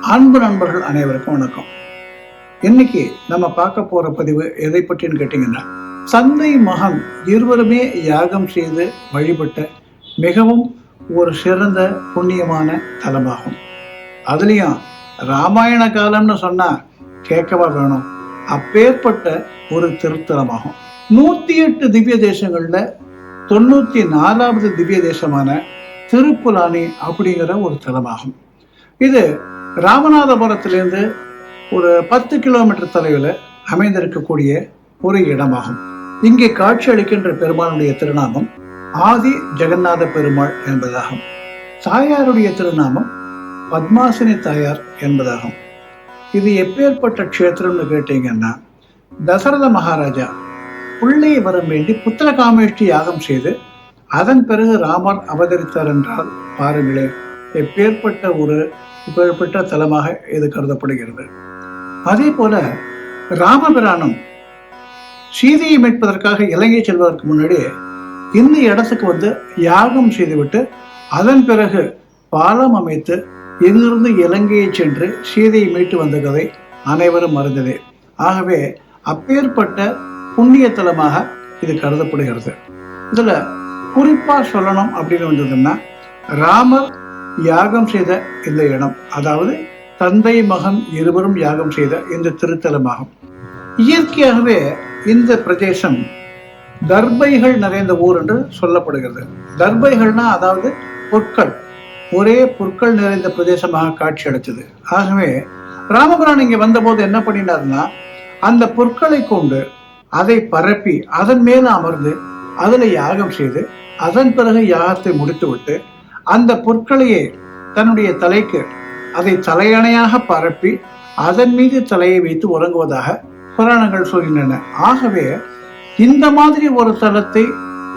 அன்பு நண்பர்கள் அனைவருக்கும் வணக்கம். இன்னைக்கு நம்ம பார்க்க போற பதிவு எதை பற்றின்னு கேட்டீங்கன்னா தந்தை மகன் இருவருமே யாகம் செய்து வழிபட்ட மிகவும் ஒரு சிறந்த புண்ணியமான தலமாகும். அதுலயும் ராமாயண காலம்னு சொன்னா கேட்கவா வேணும். அப்பேற்பட்ட ஒரு திருத்தலமாகும். நூத்தி எட்டு திவ்ய தேசங்கள்ல தொண்ணூத்தி நாலாவது திவ்ய தேசமான திருப்புலானி அப்படிங்கிற ஒரு தலமாகும். இது ராமநாதபுரத்திலிருந்து ஒரு பத்து கிலோமீட்டர் தொலைவில் அமைந்திருக்கக்கூடிய ஒரு இடமாகும். இங்கே காட்சி அளிக்கின்ற பெருமானுடைய திருநாமம் ஆதி ஜெகநாத பெருமாள் என்பதாகும். தாயாருடைய திருநாமம் பத்மாசினி தாயார் என்பதாகும். இது எப்பேற்பட்ட க்ஷேத்திரம்னு கேட்டீங்கன்னா தசரத மகாராஜா பிள்ளையை வரம் வேண்டி புத்திர காமேஷ்டி யாகம் செய்து அதன் பிறகு ராமர் அவதரித்தார் என்றால் பாருங்களேன் எப்பேற்பட்ட ஒரு புகழ்பெற்ற தலமாக இது கருதப்படுகிறது. அதே போல ராமபிரானும் சீதையை மீட்பதற்காக இலங்கை செல்வதற்கு முன்னாடி இந்த இடத்துக்கு வந்து யாகம் செய்துவிட்டு அதன் பிறகு பாலம் அமைத்து இங்கிருந்து இலங்கையை சென்று சீதையை மீட்டு வந்த கதை அனைவரும் அறிந்ததே. ஆகவே அப்பேற்பட்ட புண்ணிய தலமாக இது கருதப்படுகிறது. இதில் குறிப்பா சொல்லணும் அப்படின்னு வந்ததுன்னா ராமர் யாகம் செய்த இந்த இடம் அதாவது தந்தை மகன் இருவரும் யாகம் செய்த இந்த திருத்தலமாகும். இயற்கையாகவே இந்த பிரதேசம் தர்பைகள் நிறைந்த ஊர் என்று சொல்லப்படுகிறது. தர்பைகள்னா அதாவது பொற்கள். ஒரே பொற்கள் நிறைந்த பிரதேசமாக காட்சி அளித்தது ஆகவே ராமபுரான் இங்க வந்தபோது என்ன பண்ணினார்னா அந்த பொற்களை கொண்டு அதை பரப்பி அதன் மேல அமர்ந்து அதுல யாகம் செய்து அதன் பிறகு யாகத்தை முடித்துவிட்டு அந்த பொற்களையே தன்னுடைய தலைக்கு அதை தலையணையாக பரப்பி அதன் மீது தலையை வைத்து உறங்குவதாக புராணங்கள் சொல்கின்றன. ஆகவே இந்த மாதிரி ஒரு தலத்தை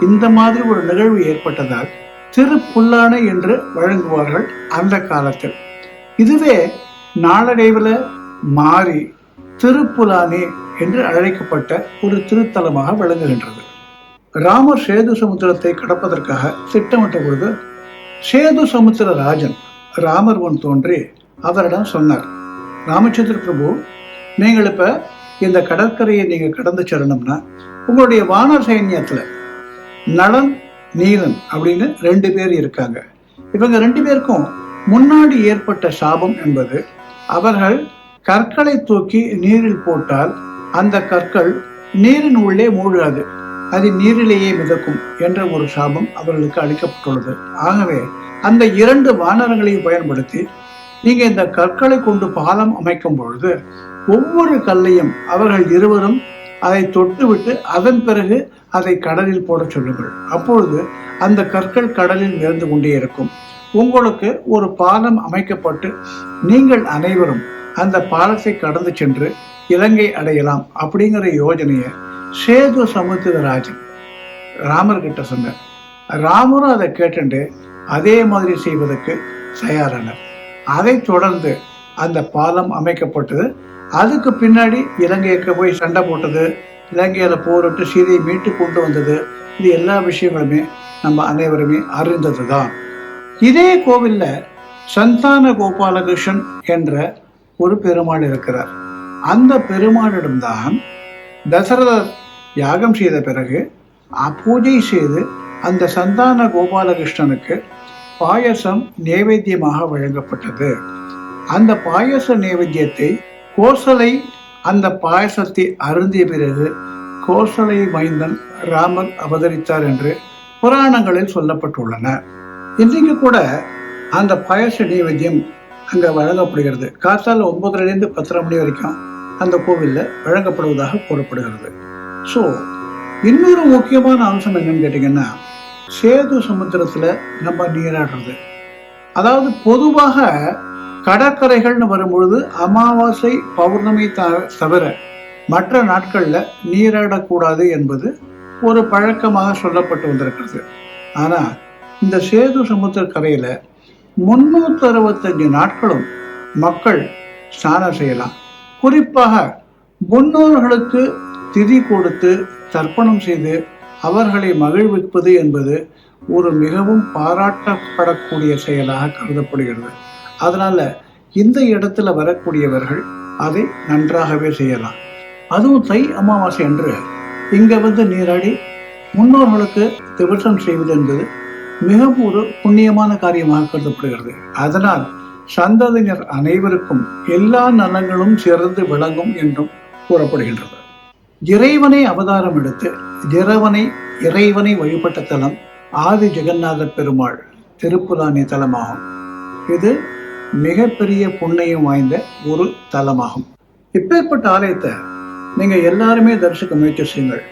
இந்த மாதிரி ஒரு நிகழ்வு ஏற்பட்டதால் திருப்புல்லானை என்று வழங்குவார்கள் அந்த காலத்தில். இதுவே நாளடைவில் மாறி திருப்புலானே என்று அழைக்கப்பட்ட ஒரு திருத்தலமாக விளங்குகின்றது. ராமர் சேது சமுத்திரத்தை கடப்பதற்காக திட்டமிட்ட பொழுது சேது சமுத்திர ராஜன் ராமர் ஒன் தோன்றி அவரிடம் சொன்னார் ராமச்சந்திர பிரபு நீங்கள் இப்ப இந்த கடற்கரையை நீங்க கடந்து செல்லணும்னா உங்களுடைய வானர் சைன்யத்துல நலன் நீலன் அப்படின்னு ரெண்டு பேர் இருக்காங்க. இவங்க ரெண்டு பேருக்கும் முன்னாடி ஏற்பட்ட சாபம் என்பது அவர்கள் கற்களை தூக்கி நீரில் போட்டால் அந்த கற்கள் நீரின் உள்ளே மூழ்காது. அது நீரிலேயே மிதக்கும் என்ற ஒரு சாபம் அவர்களுக்கு அளிக்கப்பட்டுள்ளது. ஆகவே அந்த இரண்டு வானரங்களையும் பயன்படுத்தி நீங்க இந்த கற்களை கொண்டு பாலம் அமைக்கும் பொழுது ஒவ்வொரு கல்லையும் அவர்கள் இருவரும் அதை தொட்டுவிட்டு அதன் பிறகு அதை கடலில் போட சொல்லுங்கள். அப்பொழுது அந்த கற்கள் கடலில் மிதந்து கொண்டே இருக்கும். உங்களுக்கு ஒரு பாலம் அமைக்கப்பட்டு நீங்கள் அனைவரும் அந்த பாலத்தை கடந்து சென்று இலங்கை அடையலாம் அப்படிங்கிற யோஜனையை சேது சமுத்திரராஜன் ராமர் கிட்ட சொன்னார் ராமரும் அதை கேட்டுண்டு அதே மாதிரி செய்வதற்கு தயாரானார். அதை தொடர்ந்து அந்த பாலம் அமைக்கப்பட்டது. அதுக்கு பின்னாடி இலங்கைக்கு போய் சண்டை போட்டது இலங்கையில போரிட்டு சீதையை மீட்டு கொண்டு வந்தது இது எல்லா விஷயங்களுமே நம்ம அனைவருமே அறிந்தது தான் இதே கோவில்ல சந்தான கோபாலகிருஷ்ணன் என்ற ஒரு பெருமாள் இருக்கிறார். அந்த பெருமாளிடம்தான் தசரதர் யாகம் செய்த பிறகு பூஜை செய்து அந்த சந்தான கோபாலகிருஷ்ணனுக்கு பாயசம் நேவேத்தியமாக வழங்கப்பட்டது. அந்த பாயச நேவேத்தியத்தை கோசலை அந்த பாயசத்தை அருந்திய பிறகு கோசலை மைந்தன் ராமர் அவதரித்தார் என்று புராணங்களில் சொல்லப்பட்டுள்ளன. இன்றைக்கு கூட அந்த பாயச நைவேத்தியம் அங்க வழங்கப்படுகிறது. காத்தால ஒன்பதுலேருந்து பத்தரை மணி வரைக்கும் அந்த கோவில்ல வழங்கப்படுவதாக கூறப்படுகிறது. ஸோ இன்னொரு முக்கியமான அம்சம் என்னன்னு கேட்டிங்கன்னா சேது சமுத்திரத்துல நம்ம நீராடுறது. அதாவது பொதுவாக கடற்கரைகள்னு வரும்பொழுது அமாவாசை பௌர்ணமி த- தவிர மற்ற நாட்கள்ல நீராடக்கூடாது என்பது ஒரு பழக்கமாக சொல்லப்பட்டு வந்திருக்கிறது. ஆனா இந்த சேது சமுத்திர கரையில முன்னூத்தி அறுபத்தஞ்சு நாட்களும் மக்கள் ஸ்நானம் செய்யலாம். குறிப்பாக முன்னோர்களுக்கு திதி கொடுத்து தர்ப்பணம் செய்து அவர்களை மகிழ்விப்பது என்பது ஒரு மிகவும் பாராட்டப்படக்கூடிய செயலாக கருதப்படுகிறது. அதனால இந்த இடத்துல வரக்கூடியவர்கள் அதை நன்றாகவே செய்யலாம். அதுவும் தை அமாவாசை அன்று இங்க வந்து நீராடி முன்னோர்களுக்கு திவசம் செய்வது என்பது மிகவும் ஒரு புண்ணியமான காரியமாக கருதப்படுகிறது. அதனால் சந்ததியினர் அனைவருக்கும் எல்லா நலங்களும் சிறந்து விளங்கும் என்றும் கூறப்படுகின்றது. இறைவனை அவதாரம் எடுத்து இறைவனை இறைவனை வழிபட்ட தலம் ஆதி ஜெகநாத பெருமாள் திருப்புலானி தலமாகும். இது மிகப்பெரிய புண்ணியம் வாய்ந்த ஒரு தலமாகும். இப்பேற்பட்ட ஆலயத்தை நீங்க எல்லாருமே தரிசிக்க முயற்சி செய்யுங்கள்.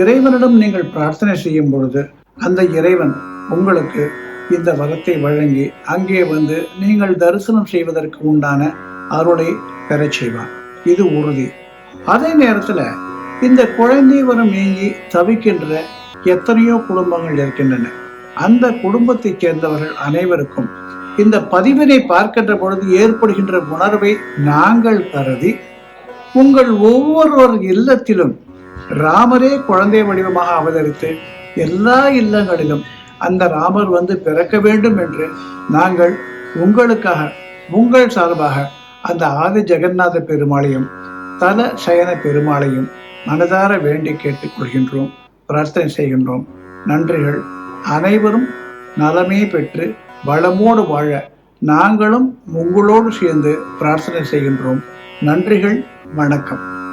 இறைவனிடம் நீங்கள் பிரார்த்தனை செய்யும் பொழுது அந்த இறைவன் உங்களுக்கு இந்த வரத்தை வழங்கி அங்கே வந்து நீங்கள் தரிசனம் செய்வதற்கு உண்டான அருளை பெறச் செய்வார். இது உறுதி. அதே நேரத்துல இந்த குழந்தை வரம் நீங்கி தவிக்கின்ற எத்தனையோ குடும்பங்கள் இருக்கின்றன. அந்த குடும்பத்தைச் சேர்ந்தவர்கள் அனைவருக்கும் இந்த பதிவினை பார்க்கின்ற பொழுது ஏற்படுகின்ற உணர்வை நாங்கள் கருதி உங்கள் ஒவ்வொருவர் இல்லத்திலும் ராமரே குழந்தை வடிவமாக அவதரித்து எல்லா இல்லங்களிலும் அந்த ராமர் வந்து பிறக்க வேண்டும் என்று நாங்கள் உங்களுக்காக உங்கள் சார்பாக அந்த ஆதி ஜெகநாத பெருமாளையும் தல சயன பெருமாளையும் மனதார வேண்டி கேட்டுக்கொள்கின்றோம் பிரார்த்தனை செய்கின்றோம். நன்றிகள். அனைவரும் நலமே பெற்று வளமோடு வாழ நாங்களும் உங்களோடு சேர்ந்து பிரார்த்தனை செய்கின்றோம். நன்றிகள். வணக்கம்.